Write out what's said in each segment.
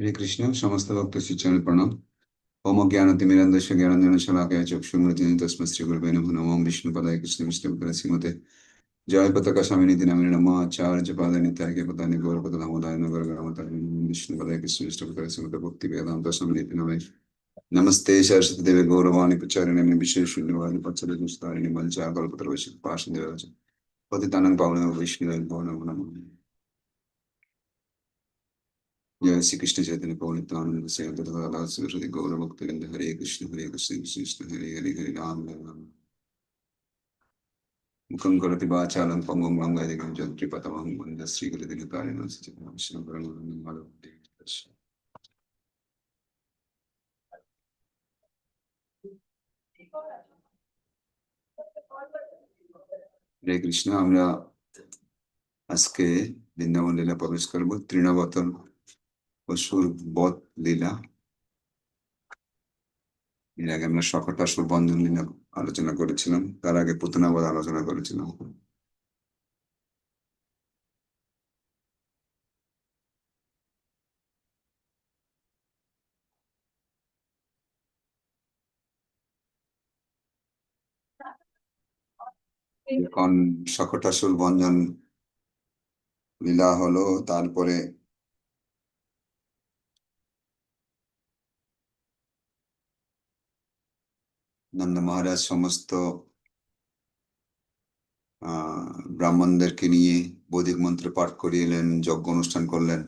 হরে কৃষ্ণ সমস্ত ভক্ত শ্রীচরণ প্রণাম ওম জ্ঞানতিমিরন্দস্য জ্ঞানঞ্জন শলাকায় চক্ষুমৃতি তস্মৈ শ্রী গুরুবে নমঃ নমঃ বিষ্ণু পদায় কৃষ্ণ বিষ্ণু পদায় শ্রীমতে জয় পতাকা স্বামী নীতি নামে নম আচার্য পাদায় নিত্যায় পদানি গৌর পদ দামোদয় নগর গ্রামতায় বিষ্ণু পদায় কৃষ্ণ বিষ্ণু পদায় শ্রীমতে ভক্তি বেদান্ত স্বামী নীতি নামে নমস্তে সরস্বতী দেবে গৌরবাণী প্রচারিণী বিশেষ শূন্যবাণী পচ্ছদ দুস্তারিণী মঞ্চা কল্পতর বৈশ্বিক পাশ দেওয়া পতিতানং পাবন বিষ্ণু নমঃ নমঃ জয় শ্রীকৃষ্ণ চৈতন্য পৌনিত আনন্দ সেবা সরস্বতী গৌরভক্ত বৃন্দ হরে কৃষ্ণ হরে কৃষ্ণ কৃষ্ণ হরে হরে হরে রাম রাম মুখং করতি বাচালং পঙ্গং গঙ্গাদিগং যন্ত্রিপতমং বন্দ শ্রীগুরুদিন কারণ শ্রীকরণ হরে কৃষ্ণ আমরা আজকে বৃন্দাবন লীলা প্রবেশ করব তৃণাবতন অসুর বধ লীলা। এর আগে আমরা সকটাসুর বন্ধন লীলা আলোচনা করেছিলাম। তার আগে পুতনাবধ আলোচনা করেছিলাম। এখন সকটাসুর বন্ধন লীলা হলো। তারপরে নন্দ মহারাজ সমস্ত ব্রাহ্মণদেরকে নিয়ে বৈদিক মন্ত্র পাঠ করিয়ে যজ্ঞ অনুষ্ঠান করলেন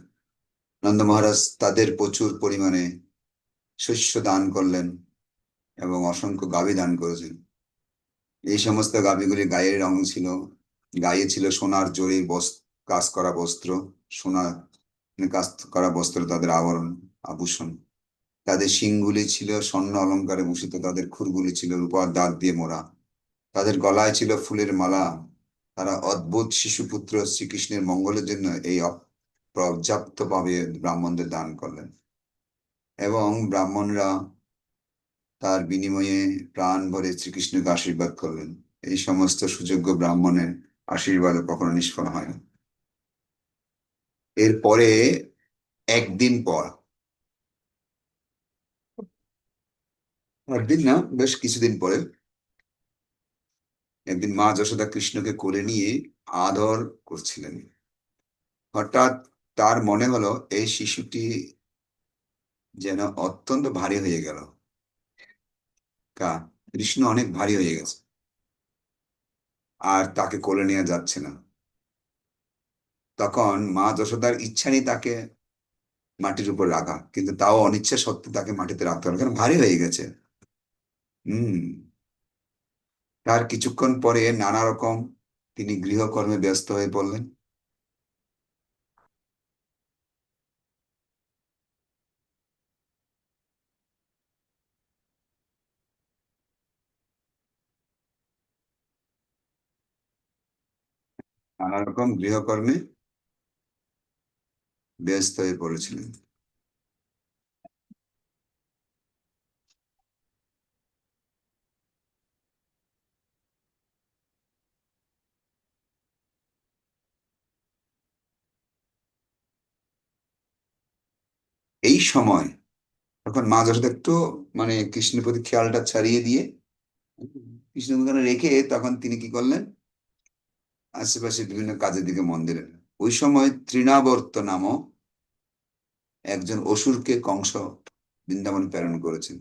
নন্দ মহারাজ তাদের প্রচুর পরিমাণে শস্য দান করলেন এবং অসংখ্য গাভী দান করেছেন এই সমস্ত গাভীগুলি গায়ের রং ছিল গায়ে ছিল সোনার জড়ি কাজ করা বস্ত্র সোনার কাজ করা বস্ত্র তাদের আবরণ আভূষণ তাদের শিংগুলি ছিল স্বর্ণ অলঙ্কারে ভূষিত, তাদের খুরগুলি ছিল রূপার দাঁত দিয়ে মোড়া। তাদের গলায় ছিল ফুলের মালা। তারা অদ্ভুত শিশুপুত্র শ্রীকৃষ্ণের মঙ্গলের জন্য এই পর্যাপ্ত ভাবে ব্রাহ্মণদের দান করলেন। এবং ব্রাহ্মণরা তার বিনিময়ে প্রাণ ভরে শ্রীকৃষ্ণকে আশীর্বাদ করলেন। এই সমস্ত সুযোগ্য ব্রাহ্মণের আশীর্বাদ কখনো নিষ্ফল হয় না। এরপরে একদিন পর একদিন না, বেশ কিছুদিন পরে একদিন মা যশোদা কৃষ্ণকে কোলে নিয়ে আদর করছিলেন। হঠাৎ তার মনে হলো, এই শিশুটি যেন অত্যন্ত ভারী হয়ে গেল। কা, কৃষ্ণ অনেক ভারী হয়ে গেছে। আর তাকে কোলে নিয়ে যাচ্ছে না। তখন মা যশোদার ইচ্ছা নেই তাকে মাটির উপর রাখা, কিন্তু তাও অনিচ্ছা সত্ত্বে তাকে মাটিতে রাখতে হবে, কারণ ভারী হয়ে গেছে। তার কিছুক্ষণ পরে নানা রকম তিনি গৃহকর্মে ব্যস্ত হয়ে পড়লেন। নানা রকম গৃহকর্মে ব্যস্ত হয়ে পড়েছিলেন। এই সময় তখন মা যশোদা একটু মানে কৃষ্ণের প্রতি খেয়ালটা ছাড়িয়ে দিয়ে কৃষ্ণ রেখে তখন তিনি কি করলেন? আশেপাশে বিভিন্ন কাজের দিকে মন দিলেন। ওই সময় তৃণাবর্ত নামক একজন অসুরকে কংস বৃন্দাবন প্রেরণ করেছেন।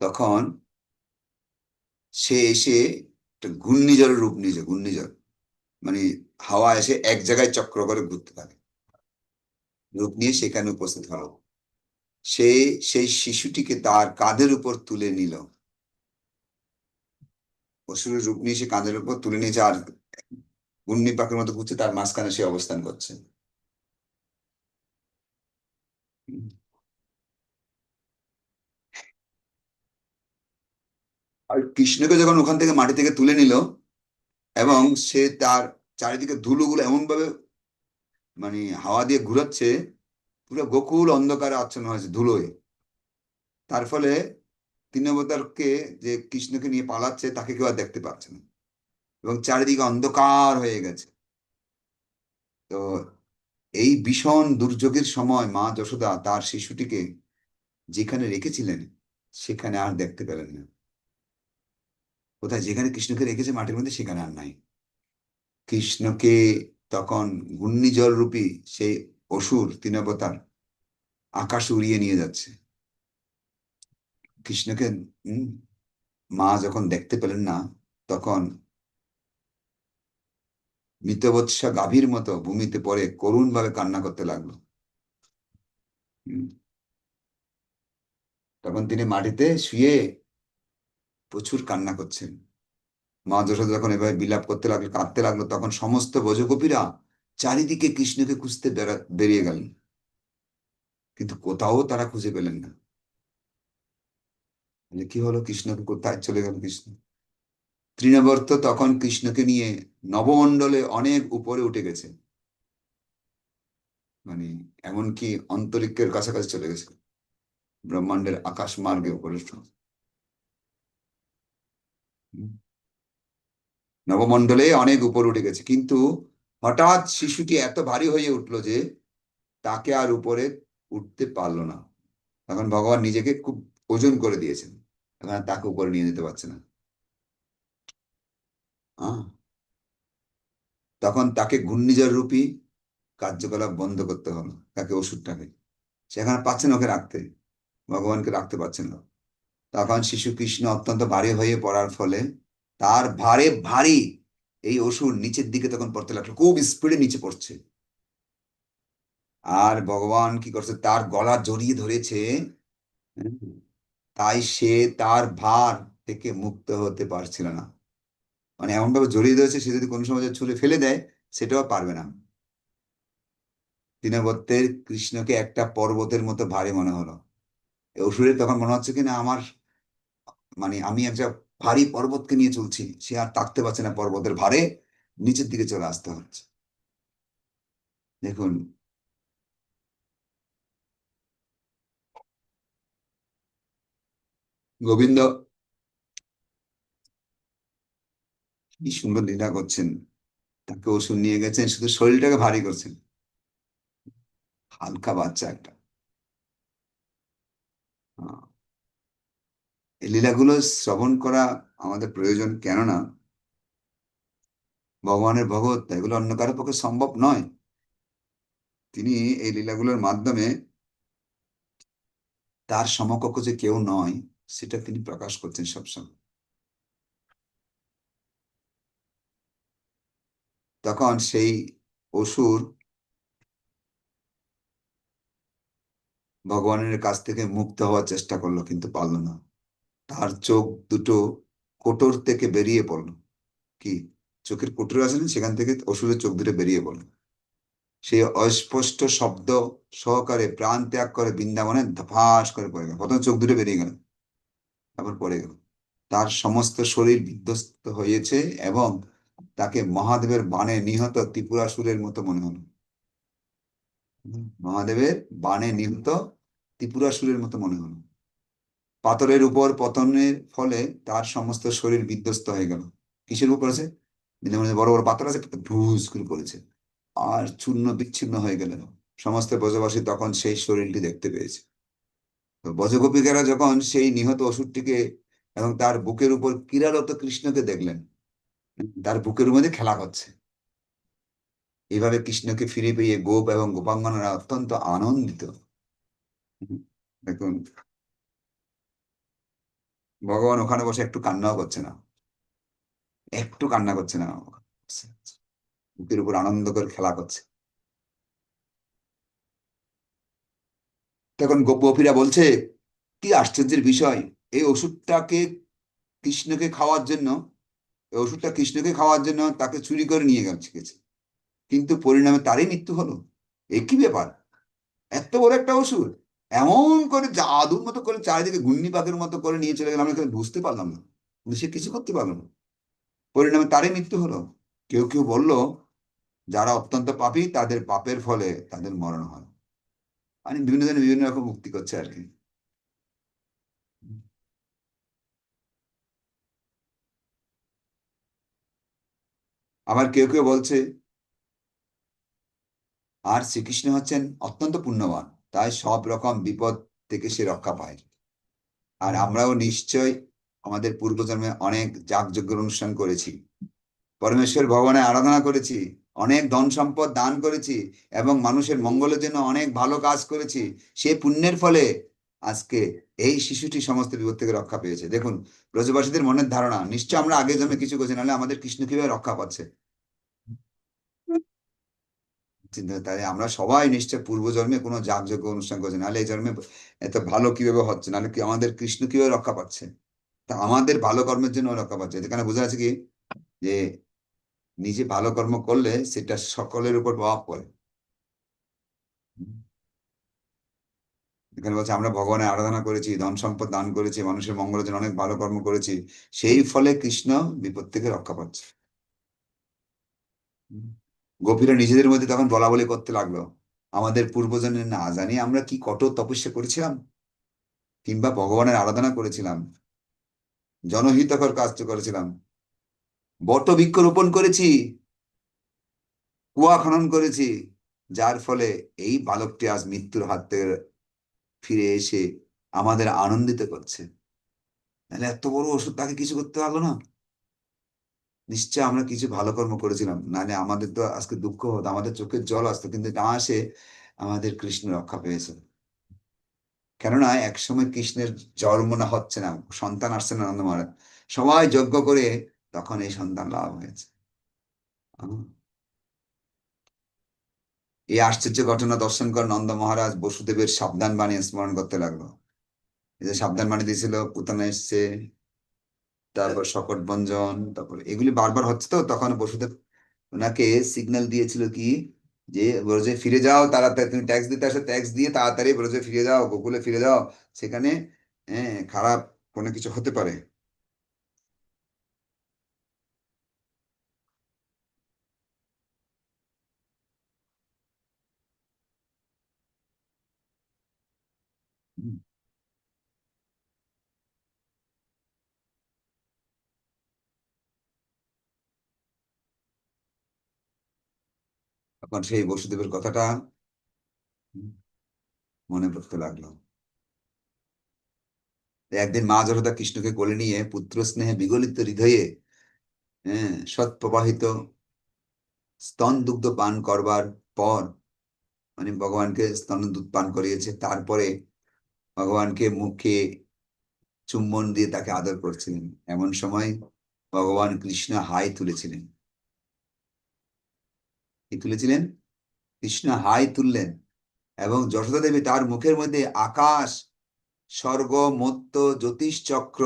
তখন সে এসে একটা ঘূর্ণিঝড়ের রূপ নিয়েছে, ঘূর্ণিঝড়। মানে হাওয়া এসে এক জায়গায় চক্র করে ঘুরতে থাকে। রূপ নিয়ে সেখানে উপস্থিত হলো। সে, সেই শিশুটিকে তার কাঁধের উপর তুলে নিল। অসুরের রূপ নিয়ে সে কাঁধের উপর তুলে নিয়েছে আর ঘূর্ণি পাখির মতো ঘুরছে, তার মাঝখানে সে অবস্থান করছে। আর কৃষ্ণকে যখন ওখান থেকে মাটি থেকে তুলে নিল এবং সে তার চারিদিকে ধুলোগুলো এমন ভাবে মানে হাওয়া দিয়ে ঘুরাচ্ছে, পুরো গোকুল অন্ধকারে আচ্ছন্ন হয়েছে ধুলোয়। তার ফলে তিন অবতারকে যে কৃষ্ণকে নিয়ে পালাচ্ছে তাকে কেউ আর দেখতে পাচ্ছে না এবং চারিদিকে অন্ধকার হয়ে গেছে। তো এই ভীষণ দুর্যোগের সময় মা যশোদা তার শিশুটিকে যেখানে রেখেছিলেন সেখানে আর দেখতে পেলেন না। কোথায়? যেখানে কৃষ্ণকে রেখেছে মাটির মধ্যে, সেখানে আর নাই। কৃষ্ণকে তখন ঘূর্ণিঝড় রূপী সেই অসুর তিনবতার আকাশ উড়িয়ে নিয়ে যাচ্ছে। কৃষ্ণকে মা যখন দেখতে পেলেন না, তখন মৃতবৎসা গাভীর মতো ভূমিতে পড়ে করুণ ভাবে কান্না করতে লাগল। তখন তিনি মাটিতে শুয়ে প্রচুর কান্না করছেন। মা যশোদা যখন এভাবে বিলাপ করতে লাগল, কাঁদতে লাগল, তখন সমস্ত ব্রজগোপীরা চারিদিকে কৃষ্ণকে খুঁজতে বেরিয়ে গেলেন কিন্তু কোথাও তারা খুঁজে পেলেন না। কি হলো কৃষ্ণকে কোথায় চলে গেল কৃষ্ণ? তৃণবর্ত তখন কৃষ্ণকে নিয়ে নবমণ্ডলে অনেক উপরে উঠে গেছে। মানে এমনকি অন্তরিক্ষের কাছাকাছি চলে গেছে। ব্রহ্মাণ্ডের আকাশ মার্গে উপরে। নবমণ্ডলে অনেক উপর উঠে গেছে। কিন্তু হঠাৎ শিশুটি এত ভারী হয়ে উঠল যে তাকে আর উপরে উঠতে পারল না। তখন ভগবান নিজেকে খুব ওজন করে দিয়েছেন। এখন তাকে উপরে নিয়ে যেতে পারছে না। তখন তাকে ঘূর্ণিঝড় রূপী কার্যকলাপ বন্ধ করতে হলো। তাকে ওষুধটাকে সেখানে পাচ্ছে না ওকে রাখতে। ভগবানকে রাখতে পারছেন না। তখন শিশু কৃষ্ণ অত্যন্ত ভারী হয়ে পড়ার ফলে তার ভারে ভারী এই অসুর নিচের দিকে তখন পড়তে লাগল, খুব স্পিডে নিচে পড়ছে। আর ভগবান কি করছে, তার গলা জড়িয়ে ধরেছে তাই সে তার ভার থেকে মুক্ত হতে পারছিল না। মানে এমনভাবে জড়িয়ে ধরেছে, সে যদি কোনো সময় ছুঁড়ে ফেলে দেয়, সেটাও পারবে না। দীনবত্যের কৃষ্ণকে একটা পর্বতের মতো ভারী মনে হলো। অসুরের তখন মনে হচ্ছে কিনা আমার মানে আমি একটা ভারী পর্বতকে নিয়ে চলছি, সে আর থাকতে পারছে না পর্বতের ভারে, নিচের দিকে চলে আসতে হচ্ছে। দেখুন। গোবিন্দ। কি সুন্দর লীলা করছেন। তাকে ওষুধ নিয়ে গেছেন, শুধু শরীরটাকে ভারী করছেন। হালকা বাচ্চা একটা। লীলাগুলো শ্রবণ করা আমাদের প্রয়োজন, কেননা ভগবানের ভগৎ এগুলো অন্য কারও পক্ষে সম্ভব নয়। তিনি এই লীলাগুলোর মাধ্যমে তার সমকক্ষ যে কেউ নয়, সেটা তিনি প্রকাশ করছেন সবসময়। তখন সেই অসুর ভগবানের কাছ থেকে মুক্ত হওয়ার চেষ্টা করল, কিন্তু পারল না। তার চোখ দুটো কোটর থেকে বেরিয়ে পড়ল। কি? চোখের কোটর আছে না সেখান থেকে অসুরের চোখ দুটো বেরিয়ে পড়ল। সে অস্পষ্ট শব্দ সহকারে প্রাণ ত্যাগ করে বৃন্দাবনে ধপাস করে পড়ে গেল। প্রথমে চোখ দুটো বেরিয়ে গেল, তারপর পড়ে গেল। তার সমস্ত শরীর বিধ্বস্ত হয়েছে এবং তাকে মহাদেবের বাণে নিহত ত্রিপুরাসুরের মতো মনে হলো। মহাদেবের বাণে নিহত ত্রিপুরাসুরের মতো মনে হলো। পাথরের উপর পতনের ফলে তার সমস্ত শরীর বিধ্বস্ত হয়ে গেল। কিসের উপর বৃন্দাবনে বড় বড় পাথর আছে ভুস করে পড়েছে। আর চূর্ণ বিচ্ছিন্ন হয়ে গেল সমস্ত ব্রজবাসী তখন সেই শরীরটি দেখতে পেয়েছে। তো যখন সেই নিহত অসুরটিকে এবং তার বুকের উপর ক্রীড়ারত কৃষ্ণকে দেখলেন, তার বুকের মধ্যে খেলা করছে এইভাবে কৃষ্ণকে ফিরে পেয়ে গোপ এবং গোপাঙ্গনারা অত্যন্ত আনন্দিত। দেখুন ভগবান ওখানে বসে একটু কান্নাও করছে না। একটু কান্না করছে না। বুকের উপর আনন্দ করে খেলা করছে। তখন গোপীরা বলছে, কি আশ্চর্যের বিষয়, এই ওষুধটাকে কৃষ্ণকে খাওয়ার জন্য, এই ওষুধটা কৃষ্ণকে খাওয়ার জন্য তাকে চুরি করে নিয়ে গেছে। গেছে কিন্তু পরিণামে তারই মৃত্যু হলো। এ কি ব্যাপার? এত বড় একটা ওষুধ? এমন করে জাদুর মতো করে চারিদিকে গুন্নি পাকের মতো করে নিয়ে চলে গেলাম এখানে বুঝতে পারলাম না। কিন্তু সে কিছু করতে পারল না। পরিণামে তারই মৃত্যু হলো। কেউ কেউ বলল, যারা অত্যন্ত পাপী, তাদের পাপের ফলে তাদের মরণ হয়। মানে বিভিন্ন জনে বিভিন্ন রকম মুক্তি করছে আর কি। আবার কেউ কেউ বলছে, আর শ্রীকৃষ্ণ হচ্ছেন অত্যন্ত পুণ্যবান। তাই সব রকম বিপদ থেকে সে রক্ষা পায়। আর আমরাও নিশ্চয় আমাদের পূর্বজন্মে অনেক যাগযজ্ঞের অনুষ্ঠান করেছি। পরমেশ্বর ভগবানে আরাধনা করেছি, অনেক ধন সম্পদ দান করেছি এবং মানুষের মঙ্গলের জন্য অনেক ভালো কাজ করেছি। সেই পুণ্যের ফলে আজকে এই শিশুটি সমস্ত বিপদ থেকে রক্ষা পেয়েছে। দেখুন, ব্রজবাসীদের মনের ধারণা, নিশ্চয় আমরা আগে জন্মে কিছু করছি, নাহলে আমাদের কৃষ্ণ কীভাবে রক্ষা পাচ্ছে। তাই আমরা সবাই নিশ্চয় পূর্বজন্মে কোনো যাগযজ্ঞ অনুষ্ঠান করছি। নাহলে এই জন্মে এত ভালো কীভাবে হচ্ছে? নাহলে কি আমাদের কৃষ্ণ কীভাবে রক্ষা পাচ্ছে? তা আমাদের ভালো কর্মের জন্য রক্ষা পাচ্ছে। এখানে বোঝা যাচ্ছে কি? যে নিজে ভালো কর্ম করলে সেটা সকলের উপর প্রভাব পড়ে। এখানে বলছে, আমরা ভগবানের আরাধনা করেছি, ধন সম্পদ দান করেছি, মানুষের মঙ্গলের জন্য অনেক ভালো কর্ম করেছি। সেই ফলে কৃষ্ণ বিপদ থেকে রক্ষা পাচ্ছে। গোপীরা নিজেদের মধ্যে তখন বলা বলি করতে লাগল, আমাদের পূর্বজনের না জানি আমরা কি কঠোর তপস্যা করেছিলাম? কিংবা ভগবানের আরাধনা করেছিলাম? জনহিতকর কাজ করেছিলাম? বট বৃক্ষ রোপণ করেছি, কুয়া খনন করেছি, যার ফলে এই বালকটি আজ মৃত্যুর হাত থেকে ফিরে এসে আমাদের আনন্দিত করছে। তাহলে এত বড় ওষুধ তাকে কিছু করতে পারল না? নিশ্চয় আমরা কিছু ভালো কর্ম করেছিলাম। নাহলে আমাদের তো আজকে দুঃখ হতো, আমাদের চোখের জল আসতো, কিন্তু না আসে আমাদের কৃষ্ণ রক্ষা পেয়েছে। কেননা একসময় কৃষ্ণের জন্ম না হচ্ছে না, সন্তান আসছে না নন্দ মহারাজ। সবাই যজ্ঞ করে তখন এই সন্তান লাভ হয়েছে। এই আশ্চর্য ঘটনা দর্শন করে নন্দ মহারাজ বসুদেবের সাবধান বাণী স্মরণ করতে লাগল। এই যে সাবধান বাণী দিয়েছিল পুতানা এসছে তারপর শকট ভঞ্জন তারপর এগুলি বারবার হচ্ছে তো, তখন বসুদেব ওনাকে সিগন্যাল দিয়েছিল কি, যে ব্রজে ফিরে যাও, তাড়াতাড়ি, তুমি ট্যাক্স দিতে আসো ট্যাক্স দিয়ে তাড়াতাড়ি ব্রজে ফিরে যাও, গোকুলে ফিরে যাও, সেখানে হ্যাঁ খারাপ কোনো কিছু হতে পারে। তখন সেই বসুদেবের কথাটা মনে পড়তে লাগল। একদিন মা যশোদা কৃষ্ণকে কোলে নিয়ে পুত্র স্নেহে বিগলিত হৃদয়ে হ্যাঁ সৎ প্রবাহিত স্তন দুগ্ধ পান করবার পর মানে ভগবানকে স্তন দুধ পান করিয়েছে, তারপরে ভগবানকে মুখে চুম্বন দিয়ে তাকে আদর করছিলেন। এমন সময় ভগবান কৃষ্ণ হাই তুলেছিলেন। কি তুলেছিলেন? কৃষ্ণ হাই তুললেন এবং যশোদা দেবী তার মুখের মধ্যে আকাশ, স্বর্গ, মত্ত, জ্যোতিষ চক্র,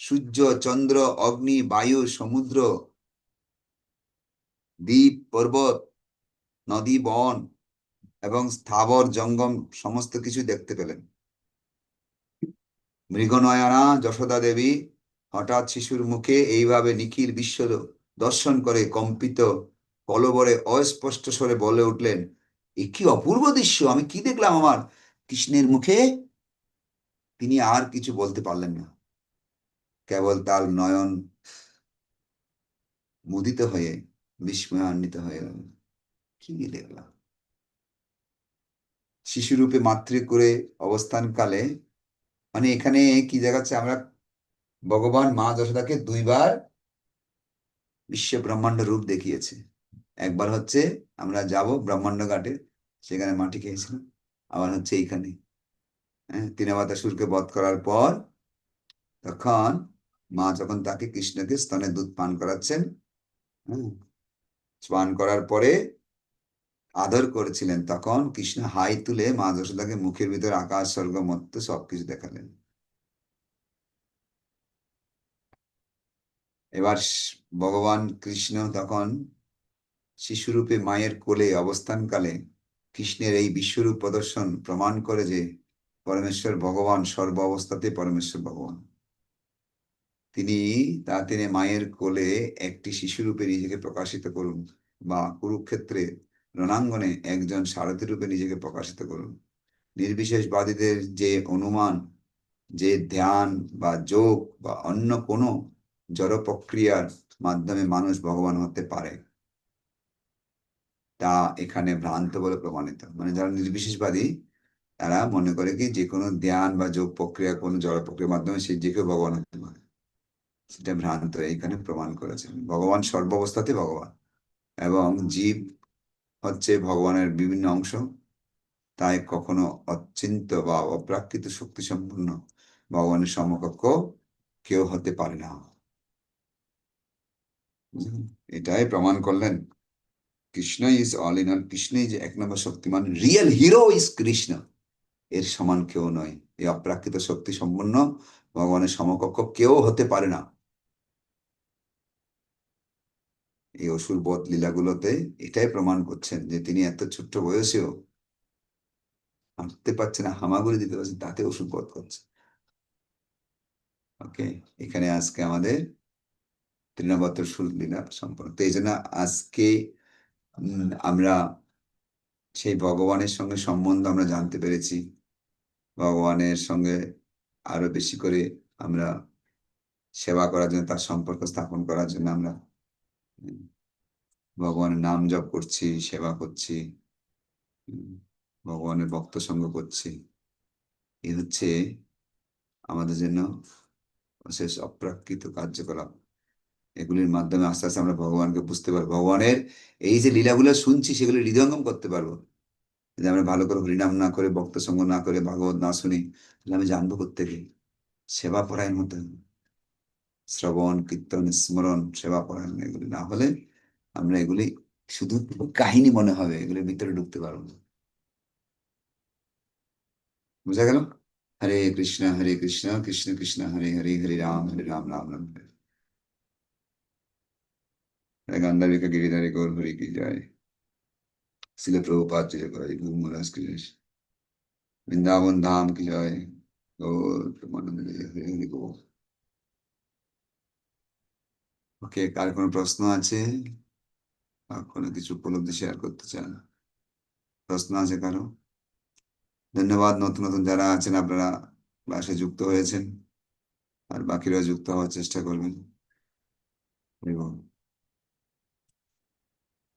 সূর্য, চন্দ্র, অগ্নি, বায়ু, সমুদ্র, দ্বীপ, পর্বত, নদী, বন এবং স্থাবর, জঙ্গম সমস্ত কিছু দেখতে পেলেন। মৃগনয়না, যশোদা দেবী হঠাৎ শিশুর মুখে এইভাবে নিখিল বিশ্ব দর্শন করে কম্পিত কলবরে অস্পষ্ট স্বরে বলে উঠলেন, এ কি অপূর্ব দৃশ্য, আমি কি দেখলাম আমার? কৃষ্ণের মুখে? তিনি আর কিছু বলতে পারলেন না। কেবল তার নয়ন মুদিত হয়ে বিস্ময়ান্বিত হয়ে গেল। কি দেখলাম শিশুরূপে মাতৃ করে অবস্থানকালে মানে এখানে কি দেখাচ্ছে, আমরা ভগবান মা যশোদাকে দুইবার বিশ্ব ব্রহ্মাণ্ড রূপ দেখিয়েছে। একবার হচ্ছে আমরা যাব ব্রহ্মাণ্ড ঘাটে সেখানে মাটি খেয়েছিলাম, আবার হচ্ছে এইখানে। হ্যাঁ তিনাবাতা সুরকে বধ করার পর তখন মা যখন তাকে কৃষ্ণকে স্তনে দুধ পান করাচ্ছেন হ্যাঁ পান করার পরে আদর করেছিলেন, তখন কৃষ্ণ হাই তুলে মা যশোদাকে মুখের ভিতরে আকাশ, স্বর্গ, মত্ত সবকিছু দেখালেন। এবার ভগবান কৃষ্ণ তখন শিশুরূপে মায়ের কোলে অবস্থানকালে কৃষ্ণের এই বিশ্বরূপ প্রদর্শন প্রমাণ করে যে পরমেশ্বর ভগবান সর্ব অবস্থাতে পরমেশ্বর ভগবান। তিনি তা তিনি মায়ের কোলে একটি শিশুরূপে নিজেকে প্রকাশিত করুন বা কুরুক্ষেত্রে রণাঙ্গনে একজন সারথী রূপে নিজেকে প্রকাশিত করুন। নির্বিশেষবাদীদের যে অনুমান, যে ধ্যান বা যোগ বা অন্য কোনো জড় প্রক্রিয়ার মাধ্যমে মানুষ ভগবান হতে পারে। তা এখানে ভ্রান্ত বলে প্রমাণিত। মানে যারা নির্বিশেষবাদী, তারা মনে করে কি যে কোনো ধ্যান বা যোগ প্রক্রিয়া, কোনো জড় প্রক্রিয়ার মাধ্যমে সে যে কেউ ভগবান হতে পারে। সেটা ভ্রান্ত, এইখানে প্রমাণ করেছেন। ভগবান সর্ব সর্বাবস্থাতে ভগবান এবং জীব হচ্ছে ভগবানের বিভিন্ন অংশ। তাই কখনো অচিন্ত বা অপ্রাকৃত শক্তি সম্পন্ন ভগবানের সমকক্ষ কেউ হতে পারে না। এটাই প্রমাণ করলেন। Krishna is all in all Krishna is এক নম্বর শক্তিমান রিয়েল হিরো ইজ কৃষ্ণ। এর সমান কেউ নয়। এই অপ্রাকৃত শক্তি সম্পন্ন ভগবানের সমকক্ষ কেউ হতে পারে না। এই অসুর বধ লীলাগুলোতে এটাই প্রমাণ করছেন যে তিনি এত ছোট্ট বয়সেও হাঁটতে পারছে না, হামাগুড়ি দিতে পারছে তাতে ওষুধ বধ করছে। ওকে, এখানে আজকে আমাদের তৃণবত্র সুর লীলা সম্পর্ক তো এই জন্য আজকে আমরা সেই ভগবানের সঙ্গে সম্বন্ধ আমরা জানতে পেরেছি। ভগবানের সঙ্গে আরও বেশি করে আমরা সেবা করার জন্য, তার সম্পর্ক স্থাপন করার জন্য আমরা ভগবানের নাম জপ করছি, সেবা করছি ভগবানের ভক্ত সঙ্গ করছি। এই হচ্ছে আমাদের জন্য শেষ অপ্রাকৃত কার্যকলাপ। এগুলির মাধ্যমে আস্তে আস্তে আমরা ভগবানকে বুঝতে পারব। ভগবানের এই যে লীলাগুলো শুনছি, সেগুলো হৃদয়ঙ্গম করতে পারব। যদি আমরা ভালো করে হরিনাম না করে ভক্ত সঙ্গ না করে, ভাগবত না শুনি, তাহলে আমি জানব প্রত্যেকে সেবা পরায়ণ হতে হবে। শ্রবণ, কীর্তন, স্মরণ, সেবা পরায়ণ, এগুলি না হলে আমরা এগুলি শুধু কাহিনী মনে হবে, এগুলির ভিতরে ঢুকতে পারব না। বুঝা গেল? হরে কৃষ্ণ হরে কৃষ্ণ কৃষ্ণ কৃষ্ণ, হরে হরে হরে রাম হরে রাম রাম রাম, হরে হরে গন্ধাবিকা গিরিধারী গৌর হরি কি যায় শিল প্রভুপাত জয় করে গুরু মহারাজ কি জয় বৃন্দাবন ধাম কি জয় জয় ওকে কার কোনো প্রশ্ন আছে বা কোনো কিছু উপলব্ধি শেয়ার করতে চান প্রশ্ন আছে কারও ধন্যবাদ নতুন নতুন যারা আছেন আপনারা ক্লাসে যুক্ত হয়েছেন আর বাকিরা যুক্ত হওয়ার চেষ্টা করবেন এবং